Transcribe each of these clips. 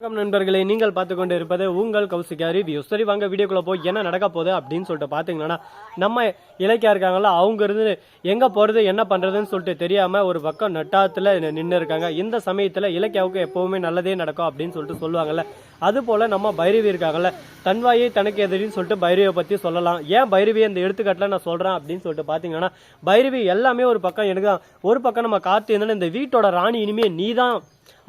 வணக்கம் நண்பர்களே நீங்கள் பார்த்து கொண்டு இருப்பது உங்கள் கௌசிகா ரிவ்யூ. சரி வாங்க வீடியோக்குள்ளே போய் என்ன நடக்க போகுது அப்படின்னு சொல்லிட்டு பார்த்தீங்கன்னா நம்ம இலக்கியா இருக்காங்களா அவங்க இருந்து எங்கே போகிறது என்ன பண்ணுறதுன்னு சொல்லிட்டு தெரியாமல் ஒரு பக்கம் நட்டாத்தில் நின்று இருக்காங்க. இந்த சமயத்தில் இலக்கியாவுக்கு எப்போவுமே நல்லதே நடக்கும் அப்படின்னு சொல்லிட்டு சொல்லுவாங்கல்ல. அது போல நம்ம பைரவி இருக்காங்கல்ல தன்வாயை தனக்கு எதிரின்னு சொல்லிட்டு பைரவியை பத்தி சொல்லலாம். ஏன் பைரவி இந்த எடுத்துக்காட்டில் நான் சொல்றேன் அப்படின்னு சொல்லிட்டு பாத்தீங்கன்னா பைரவி எல்லாமே ஒரு பக்கம் எனக்கு தான் ஒரு பக்கம் நம்ம காத்து இருந்தாலும் இந்த வீட்டோட ராணி இனிமே நீதான்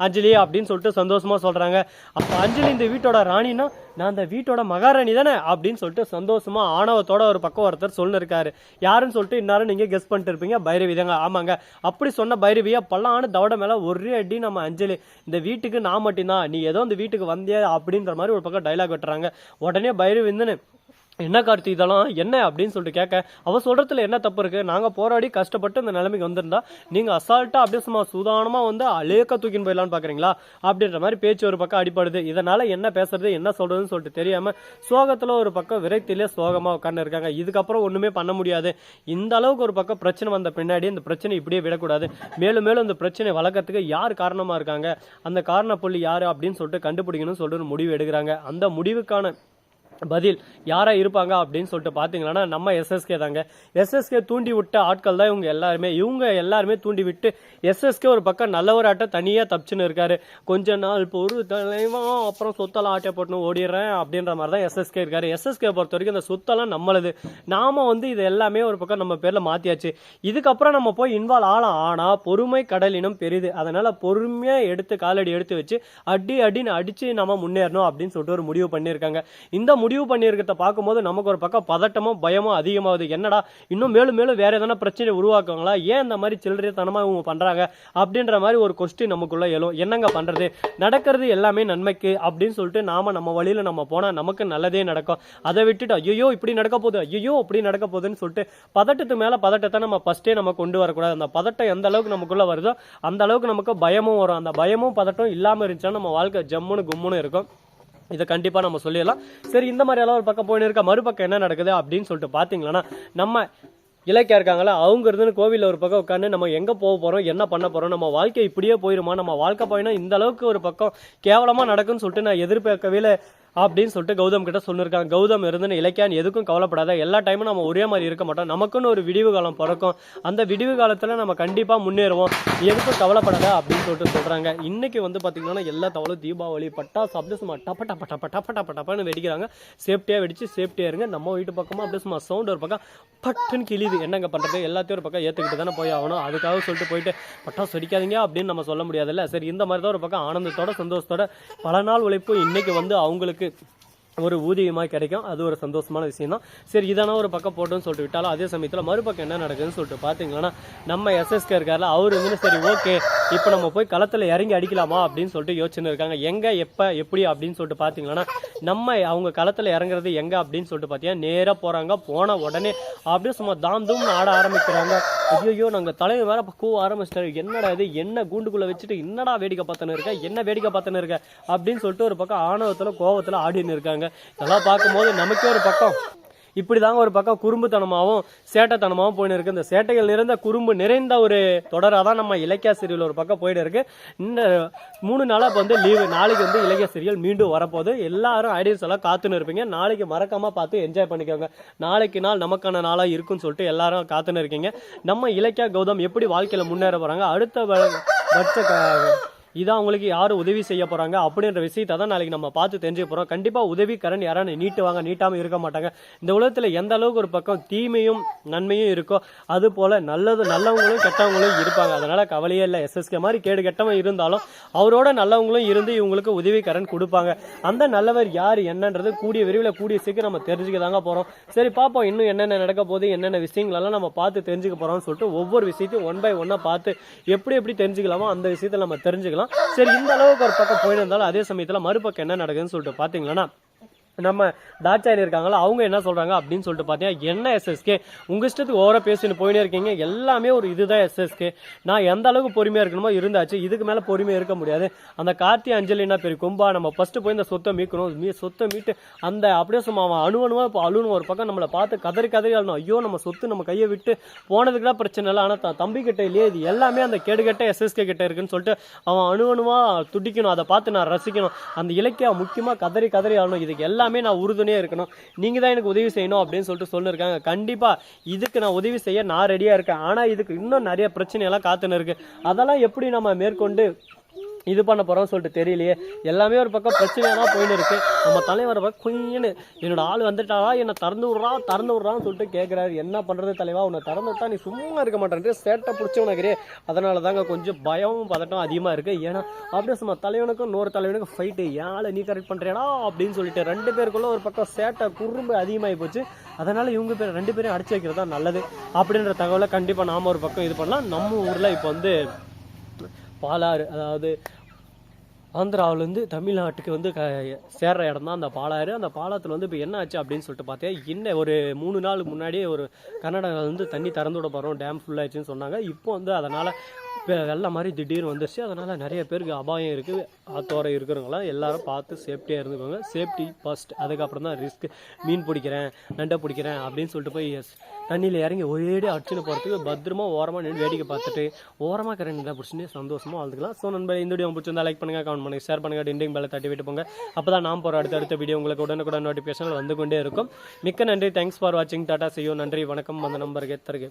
அஞ்சலி அப்படின்னு சொல்லிட்டு சந்தோஷமா சொல்றாங்க. அப்ப அஞ்சலி இந்த வீட்டோட ராணின்னா நான் அந்த வீட்டோட மகாராணி தானே அப்படின்னு சொல்லிட்டு சந்தோஷமா ஆணவத்தோட ஒரு பக்கம் ஒருத்தர் சொல்லிருக்காரு. யாருன்னு சொல்லிட்டு இன்னாரும் நீங்க கெஸ் பண்ணிட்டு இருப்பீங்க? பைரவி தாங்க. ஆமாங்க. அப்படி சொன்ன பைரவியா பல்லான தவட மேல ஒரே அடி நம்ம அஞ்சலி. இந்த வீட்டுக்கு நான் மட்டும்தான். நீ ஏதோ இந்த வீட்டுக்கு வந்தியா அப்படின்ற மாதிரி ஒரு பக்கம் டைலாக் வெட்டுறாங்க. உடனே பைரவி வந்து என்ன கார்த்தி இதெல்லாம்? என்ன அப்படின்னு சொல்லிட்டு கேட்க அவள் சொல்கிறதுல என்ன தப்பு இருக்குது நாங்கள் போராடி கஷ்டப்பட்டு இந்த நிலைமைக்கு வந்திருந்தா நீங்கள் அசால்ட்டாக அப்படியே சும்மா சுதானமாக வந்து அலேக்க தூக்கின்னு போயிடலாம்னு பார்க்குறீங்களா அப்படின்ற மாதிரி பேச்சு ஒரு பக்கம் அடிப்படுது இதனால் என்ன பேசுறது என்ன சொல்கிறதுன்னு சொல்லிட்டு தெரியாமல் சோகத்தில் ஒரு பக்கம் விரக்தியிலே சோகமாக உட்காந்து இருக்காங்க. இதுக்கப்புறம் ஒன்றுமே பண்ண முடியாது. இந்த அளவுக்கு ஒரு பக்கம் பிரச்சனை வந்த பின்னாடி இந்த பிரச்சனை இப்படியே விடக்கூடாது. மேலும் மேலும் இந்த பிரச்சனை வளர்க்கறதுக்கு யார் காரணமாக இருக்காங்க? அந்த காரண புள்ளி யார் அப்படின்னு சொல்லிட்டு கண்டுபிடிக்கணும்னு சொல்லிட்டு ஒரு முடிவு எடுக்கிறாங்க. அந்த முடிவுக்கான பதில் யாராக இருப்பாங்க அப்படின்னு சொல்லிட்டு பார்த்தீங்கன்னா நம்ம எஸ்எஸ்கே தாங்க. எஸ்எஸ்கே தூண்டி விட்ட ஆட்கள் தான் இவங்க எல்லாருமே. இவங்க எல்லாருமே தூண்டி விட்டு எஸ்எஸ்கே ஒரு பக்கம் நல்லவராட்ட தனியாக தப்பிச்சுன்னு இருக்காரு. கொஞ்ச நாள் இப்போ ஒரு தலைவா அப்புறம் சொத்தெல்லாம் ஆட்டை போட்டுன்னு ஓடிடுறேன் அப்படின்ற மாதிரி தான் எஸ்எஸ்கே இருக்காரு. எஸ்எஸ்கே பொறுத்த வரைக்கும் இந்த சொத்தெல்லாம் நம்மளது. நாம வந்து இது எல்லாமே ஒரு பக்கம் நம்ம பேரில் மாற்றியாச்சு இதுக்கப்புறம் நம்ம போய் இன்வால்வ் ஆகலாம். ஆனால் பொறுமை கடலினம் பெரிது. அதனால பொறுமையாக எடுத்து காலடி எடுத்து வச்சு அடி அடின்னு அடித்து நம்ம முன்னேறணும் அப்படின்னு சொல்லிட்டு ஒரு முடிவு பண்ணியிருக்காங்க. இந்த முடிவு பண்ணியிருக்கிறத பார்க்கும்போது நமக்கு ஒரு பக்கம் பதட்டமும் பயமும் அதிகமாகுது. என்னடா இன்னும் மேலும் மேலும் வேறு எதனா பிரச்சனை உருவாக்குவாங்களா? ஏன் இந்த மாதிரி சில்லறைத்தனமாக இவங்க பண்ணுறாங்க அப்படின்ற மாதிரி ஒரு கொஸ்டின் நமக்குள்ளே எழும். என்னங்க பண்ணுறது நடக்கிறது எல்லாமே நன்மைக்கு அப்படின்னு சொல்லிட்டு நாம நம்ம வழியில் நம்ம போனால் நமக்கு நல்லதே நடக்கும். அதை விட்டுட்டு ஐயோ இப்படி நடக்க போகுது ஐயோ இப்படி நடக்க போகுதுன்னு சொல்லிட்டு பதட்டத்து மேலே பதட்டத்தை நம்ம ஃபஸ்ட்டே நம்ம கொண்டு வரக்கூடாது. அந்த பதட்டம் எந்த அளவுக்கு நமக்குள்ளே வருதோ அந்த அளவுக்கு நமக்கு பயமும் வரும். அந்த பயமும் பதட்டம் இல்லாமல் இருந்துச்சுன்னா நம்ம வாழ்க்கை ஜம்முன்னு கும்முன்னு இருக்கும். இதை கண்டிப்பாக நம்ம சொல்லிடலாம். சரி இந்த மாதிரி எல்லாம் ஒரு பக்கம் போயின்னு இருக்க? மறுபக்கம் என்ன நடக்குது அப்படின்னு சொல்லிட்டு பார்த்தீங்கன்னா நம்ம இலக்கியா இருக்காங்களா அவங்க இருந்து கோவிலில் ஒரு பக்கம் உட்காந்து நம்ம எங்கே போக போகிறோம் என்ன பண்ண போகிறோம் நம்ம வாழ்க்கை இப்படியே போயிருமா நம்ம வாழ்க்கை போயினா இந்த அளவுக்கு ஒரு பக்கம் கேவலமாக நடக்குன்னு சொல்லிட்டு நான் எதிர்பார்க்கவே இல்லை. அப்படின்னு சொல்லிட்டு கௌதம் கிட்ட சொல்லியிருக்காங்க கௌதம் இருந்து இலக்கியான் எதுக்கும் கவலைப்படாத. எல்லா டைமும் நம்ம ஒரே மாதிரி இருக்க மாட்டோம். நமக்குன்னு ஒரு விடிவு காலம் பிறக்கும். அந்த விடிவு காலத்தில் நம்ம கண்டிப்பாக முன்னேறுவோம். எதுக்கும் கவலைப்படாத அப்படின்னு சொல்லிட்டு சொல்கிறாங்க இன்னைக்கு வந்து பார்த்தீங்கன்னா எல்லா தவளும் தீபாவளி பட்டாசு அப்படியே சும்மா டப்ப டப்ப டப்ப டப்ப டப்ப டப்பன்னு வெடிக்கிறாங்க. சேஃப்டியாக வெடிச்சு சேஃப்டியாக இருங்க. நம்ம வீட்டு பக்கமாக அப்படியே சும்மா சவுண்ட் ஒரு பக்கம் பட்டுன்னு கிழிது என்னங்க பண்ணுறது எல்லாத்தையும் ஒரு பக்கம் ஏற்றுக்கிட்டு தானே போய் ஆகணும். அதுக்காக சொல்லிட்டு போயிட்டு பட்டாசு வெடிக்காதீங்க அப்படின்னு நம்ம சொல்ல முடியாதுல்ல. சரி இந்த மாதிரி தான் ஒரு பக்கம் ஆனந்தத்தோட சந்தோஷத்தோட பல நாள் உழைப்பு இன்னைக்கு வந்து அவங்களுக்கு ஒரு ஊதியமாக கிடைக்கும். அது ஒரு சந்தோஷமான விஷயம் தான் சரி இதான ஒரு பக்கம் போட்டோம்னு சொல்லிட்டு விட்டாலும் அதே சமயத்தில் மறுபக்கம் என்ன நடக்குதுன்னு சொல்லிட்டு பார்த்தீங்கன்னா நம்ம எஸ்எஸ்கே இருக்கார்ல அவர் வந்து சரி ஓகே இப்போ நம்ம போய் களத்தில் இறங்கி அடிக்கலாமா அப்படின்னு சொல்லிட்டு யோசிச்சுன்னு இருக்காங்க. எங்கே எப்போ எப்படி அப்படின்னு சொல்லிட்டு பார்த்தீங்கன்னா நம்ம அவங்க களத்தில் இறங்குறது எங்கே அப்படின்னு சொல்லிட்டு பார்த்தீங்கன்னா நேராக போகிறாங்க போன உடனே அப்படியே சும்மா தாம் தூம்னு ஆட ஆரம்பிக்கிறாங்க. ஐயோ நாங்கள் தலைவர் வேற கூவ ஆரம்பிச்சிட்டாரு. என்னடா இது? என்ன கூண்டுக்குள்ளே வச்சுட்டு என்னடா வேடிக்கை பார்த்துன்னு இருக்க? என்ன வேடிக்கை பார்த்துன்னு இருக்க? அப்படின்னு சொல்லிட்டு ஒரு பக்கம் ஆணவத்தில் கோவத்தில் ஆடின்னு இருக்காங்க. இதெல்லாம் பார்க்கும்போது நமக்கே ஒரு பக்கம். இப்படிதாங்க ஒரு பக்கம் குறும்புத்தனமாகவும் சேட்டைத்தனமாகவும் போயின்னு இருக்கு இந்த சேட்டைகள் நிறைந்த குறும்பு நிறைந்த ஒரு தொடராக தான் நம்ம இலக்கிய சீரியல் ஒரு பக்கம் போயிட்டு இருக்கு இந்த மூணு நாளாக இப்போ வந்து லீவு நாளைக்கு வந்து இலக்கிய சீரியல் மீண்டும் வரப்போகுது. எல்லாரும் ஐடியாஸ் எல்லாம் காத்துன்னு இருப்பீங்க. நாளைக்கு மறக்காம பார்த்து என்ஜாய் பண்ணிக்கோங்க. நாளைக்கு நாள் நமக்கான நாளாக இருக்குன்னு சொல்லிட்டு எல்லாரும் காத்துன்னு இருக்கீங்க. நம்ம இலக்கியா கௌதம் எப்படி வாழ்க்கையில் முன்னேற போகிறாங்க அடுத்த பட்ச இதான் அவங்களுக்கு யார் உதவி செய்ய போகிறாங்க அப்படின்ற விஷயத்தை தான் நாளைக்கு நம்ம பார்த்து தெரிஞ்சுக்க போகிறோம் கண்டிப்பாக உதவி கரண் நீட்டுவாங்க நீட்டாமல் இருக்க மாட்டாங்க. இந்த உலகத்தில் எந்த அளவுக்கு ஒரு பக்கம் தீமையும் நன்மையும் இருக்கோ அது போல் நல்லது நல்லவங்களும் கெட்டவங்களும் இருப்பாங்க. அதனால் கவலையே இல்லை. எஸ்எஸ்கே மாதிரி கேடு கெட்டவன் இருந்தாலும் அவரோட நல்லவங்களும் இருந்து இவங்களுக்கு உதவிக்கரன் கொடுப்பாங்க. அந்த நல்லவர் யார் என்னன்றது கூடிய விரைவில் கூடிய சீக்கிரம் நம்ம தெரிஞ்சுக்க தாங்க போகிறோம் சரி பார்ப்போம் இன்னும் என்னென்ன நடக்க போகுது என்னென்ன விஷயங்களெல்லாம் நம்ம பார்த்து தெரிஞ்சுக்க போகிறோம்னு சொல்லிட்டு ஒவ்வொரு விஷயத்தையும் ஒன் பை ஒன்னாக பார்த்து எப்படி எப்படி தெரிஞ்சுக்கலாமோ அந்த விஷயத்தை நம்ம தெரிஞ்சுக்கலாம். சரி இந்த அளவுக்கு ஒரு பக்கம் போயிருந்தாலும் அதே சமயத்தில் மறுபக்கம் என்ன நடக்குதுன்னு சொல்லிட்டு பார்த்தீங்கன்னா நம்ம தாட்சாயணி இருக்காங்களா அவங்க என்ன சொல்கிறாங்க அப்படின்னு சொல்லிட்டு பார்த்தீங்கன்னா என்ன எஸ்எஸ்கே உங்கள் இஷ்டத்துக்கு ஓவராக பேசின்னு போயினே இருக்கீங்க. எல்லாமே ஒரு இதுதான் எஸ்எஸ்கே நான் எந்த அளவுக்கு பொறுமையாக இருக்கணுமோ இருந்தாச்சு. இதுக்கு மேலே பொறுமையாக இருக்க முடியாது. அந்த கார்த்தி அஞ்சலினா பெரிய கும்பா நம்ம ஃபஸ்ட்டு போய் இந்த சொத்தை மீட்கணும். மீ சொத்தை மீட்டு அந்த அப்படியே சும்மா அவன் அணு இப்போ அழுணும் ஒரு பக்கம் நம்மளை பார்த்து கதறி கதறி அழணும் ஐயோ நம்ம சொத்து நம்ம கையை விட்டு போனதுக்கு தான் பிரச்சனை இல்லை. ஆனால் தம்பி கிட்ட இல்லையே இது எல்லாமே அந்த கேடுகட்ட எஸ்எஸ்கே கிட்ட இருக்குன்னு சொல்லிட்டு அவன் அணு துடிக்கணும். அதை பார்த்து நான் ரசிக்கணும். அந்த இலக்கியம் முக்கியமாக கதறி கதறி ஆகணும் இதுக்கு எல்லாமே எல்லாமே நான் உறுதுணையாக இருக்கணும். நீங்கள் தான் எனக்கு உதவி செய்யணும் அப்படின்னு சொல்லிட்டு சொல்லியிருக்காங்க கண்டிப்பாக இதுக்கு நான் உதவி செய்ய நான் ரெடியாக இருக்கேன். ஆனால் இதுக்கு இன்னும் நிறைய பிரச்சனையெல்லாம் காத்துன்னு இருக்கு. அதெல்லாம் எப்படி நம்ம மேற்கொண்டு இது பண்ண போகிறோம்னு சொல்லிட்டு தெரியலையே. எல்லாமே ஒரு பக்கம் பிரச்சனையாக தான் போயின்னு இருக்கு நம்ம தலைவர் பக்கம் குயின்னு என்னோட ஆள் வந்துட்டாரா என்னை திறந்து விட்றா திறந்து விட்றான்னு சொல்லிட்டு கேட்குறாரு என்ன பண்ணுறது தலைவா உன்னை திறந்து விட்டா நீ சும்மா இருக்க மாட்டேன் சேட்டை பிடிச்சவனக்கிறே அதனால தாங்க கொஞ்சம் பயமும் பதட்டம் அதிகமாக இருக்குது ஏன்னா அப்படியே சும்மா தலைவனுக்கும் இன்னொரு தலைவனுக்கும் ஃபைட்டு ஏழை நீ கரெக்ட் பண்ணுறேடா அப்படின்னு சொல்லிட்டு ரெண்டு பேருக்குள்ள ஒரு பக்கம் சேட்டை குறும்பு அதிகமாகி போச்சு. அதனால் இவங்க பேர் ரெண்டு பேரும் அடிச்சு வைக்கிறது தான் நல்லது. அப்படின்ற தகவலை கண்டிப்பாக நாம ஒரு பக்கம் இது பண்ணலாம். நம்ம ஊரில் இப்போ வந்து பாலாறு அதாவது ஆந்திராவிலேருந்து தமிழ்நாட்டுக்கு வந்து க சேர்ற இடம் தான் அந்த பாலாறு. அந்த பாலத்தில் வந்து இப்போ என்ன ஆச்சு அப்படின்னு சொல்லிட்டு பார்த்தேன் இன்னும் ஒரு மூணு நாள் முன்னாடியே ஒரு கர்நாடகாவில் வந்து தண்ணி திறந்து விட போகிறோம் டேம் ஃபுல்லாகிடுச்சுன்னு சொன்னாங்க. இப்போ வந்து அதனால் வெள்ளம் மாதிரி திடீர்னு வந்துருச்சு. அதனால் நிறைய பேருக்கு அபாயம் இருக்குது ஆத்தோரம் இருக்கிறவங்களாம் எல்லாரும் பார்த்து சேஃப்டியாக இருந்துக்கோங்க. சேஃப்டி ஃபஸ்ட் அதுக்கப்புறம் தான் ரிஸ்க் மீன் பிடிக்கிறேன் நண்டை பிடிக்கிறேன் அப்படின்னு சொல்லிட்டு போய் எஸ் தண்ணியில் இறங்கி ஒரேடி அடிச்சுன்னு போகிறதுக்கு பத்திரமா ஓரமாக நின்று வேடிக்கை பார்த்துட்டு ஓரமாக கரண்ட் தான் பிடிச்சிட்டு சந்தோஷமாக வாழ்ந்துக்கலாம். ஸோ நண்பர் இந்த வீடியோ பிடிச்சிருந்தா லைக் பண்ணுங்கள் கமெண்ட் பண்ணுங்கள் ஷேர் பண்ணுங்கள் டிண்டிங் பேல தட்டி விட்டு போங்க. அப்போ தான் நான் போகிற அடுத்த அடுத்த வீடியோ உங்களுக்கு உடனுக்குடன் நோட்டிஃபிகேஷன் வந்து கொண்டே இருக்கும். மிக்க நன்றி. தேங்க்ஸ் ஃபார் வாட்சிங் டாட்டா செய்யும் நன்றி. வணக்கம். அந்த நம்பருக்கு எத்தருக்கு?